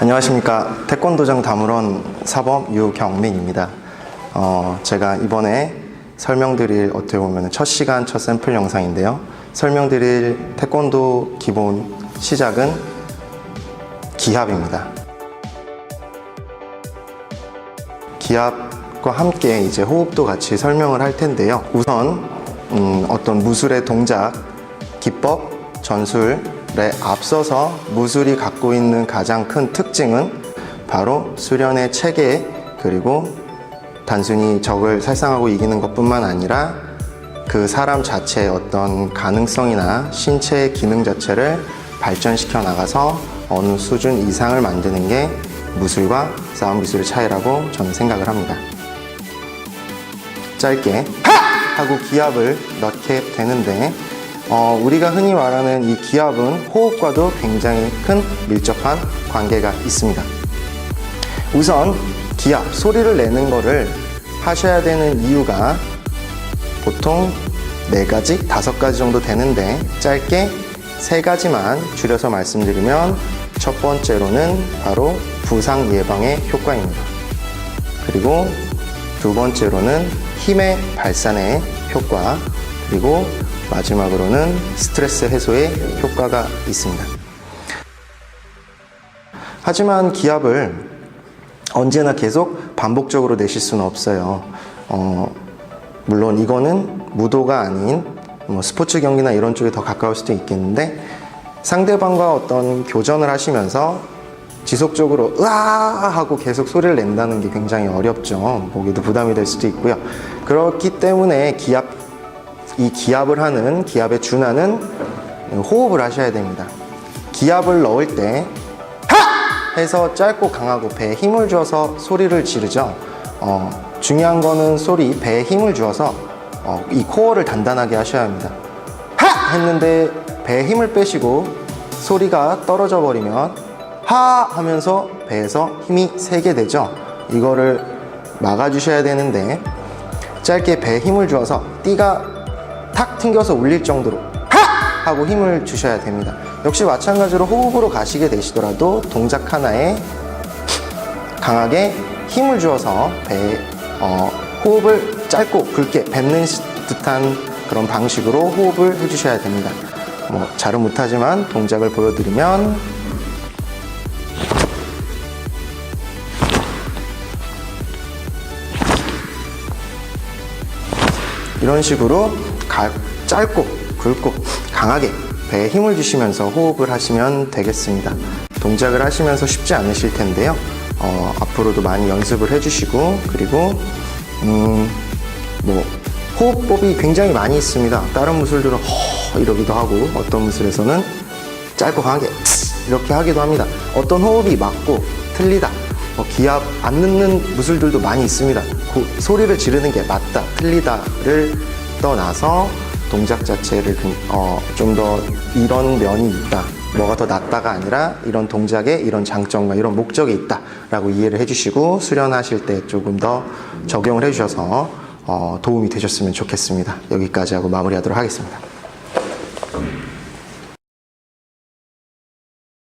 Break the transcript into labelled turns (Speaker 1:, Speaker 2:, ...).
Speaker 1: 안녕하십니까 태권도장 다물원 사범 유경민입니다. 어, 제가 이번에 설명드릴 어떻게 보면 첫 시간 첫 샘플 영상인데요. 설명드릴 태권도 기본 시작은 기합입니다. 기합과 함께 이제 호흡도 같이 설명을 할 텐데요. 우선 음, 어떤 무술의 동작, 기법, 전술 에 앞서서 무술이 갖고 있는 가장 큰 특징은 바로 수련의 체계 그리고 단순히 적을 살상하고 이기는 것뿐만 아니라 그 사람 자체의 어떤 가능성이나 신체의 기능 자체를 발전시켜 나가서 어느 수준 이상을 만드는 게 무술과 싸움 기술의 차이라고 저는 생각을 합니다. 짧게 하! 하고 기합을 넣게 되는데 어, 우리가 흔히 말하는 이 기합은 호흡과도 굉장히 큰 밀접한 관계가 있습니다. 우선 기합, 소리를 내는 거를 하셔야 되는 이유가 보통 네 가지, 다섯 가지 정도 되는데 짧게 세 가지만 줄여서 말씀드리면 첫 번째로는 바로 부상 예방의 효과입니다. 그리고 두 번째로는 힘의 발산의 효과, 그리고 마지막으로는 스트레스 해소의 효과가 있습니다. 하지만 기압을 언제나 계속 반복적으로 내실 수는 없어요. 어, 물론 이거는 무도가 아닌 뭐 스포츠 경기나 이런 쪽에 더 가까울 수도 있겠는데 상대방과 어떤 교전을 하시면서 지속적으로 으아 하고 계속 소리를 낸다는 게 굉장히 어렵죠. 보기도 부담이 될 수도 있고요. 그렇기 때문에 기압 이 기압을 하는 기압에 준하는 호흡을 하셔야 됩니다. 기압을 넣을 때 하! 해서 짧고 강하고 배에 힘을 주어서 소리를 지르죠. 어, 중요한 거는 소리 배에 힘을 주어서 어, 이 코어를 단단하게 하셔야 합니다. 하! 했는데 배에 힘을 빼시고 소리가 떨어져 버리면 하! 하면서 배에서 힘이 세게 되죠. 이거를 막아주셔야 되는데 짧게 배에 힘을 주어서 띠가 탁 튕겨서 울릴 정도로 하! 하고 힘을 주셔야 됩니다. 역시 마찬가지로 호흡으로 가시게 되시더라도 동작 하나에 강하게 힘을 주어서 배에 어, 호흡을 짧고 굵게 뱉는 듯한 그런 방식으로 호흡을 해주셔야 됩니다. 뭐 잘은 못하지만 동작을 보여드리면 이런 식으로 가- 짧고 굵고 강하게 배에 힘을 주시면서 호흡을 하시면 되겠습니다. 동작을 하시면서 쉽지 않으실 텐데요. 어, 앞으로도 많이 연습을 해주시고 그리고 음, 뭐 호흡법이 굉장히 많이 있습니다. 다른 무술들은 허 이러기도 하고 어떤 무술에서는 짧고 강하게 이렇게 하기도 합니다. 어떤 호흡이 맞고 틀리다. 뭐 기압 안 넣는 무술들도 많이 있습니다. 고- 소리를 지르는 게 맞다, 틀리다를 떠나서 동작 자체를 어, 좀 더 이런 면이 있다. 뭐가 더 낫다가 아니라 이런 동작에 이런 장점과 이런 목적이 있다 라고 이해를 해주시고 수련하실 때 조금 더 적용을 해주셔서 어, 도움이 되셨으면 좋겠습니다. 여기까지 하고 마무리하도록 하겠습니다.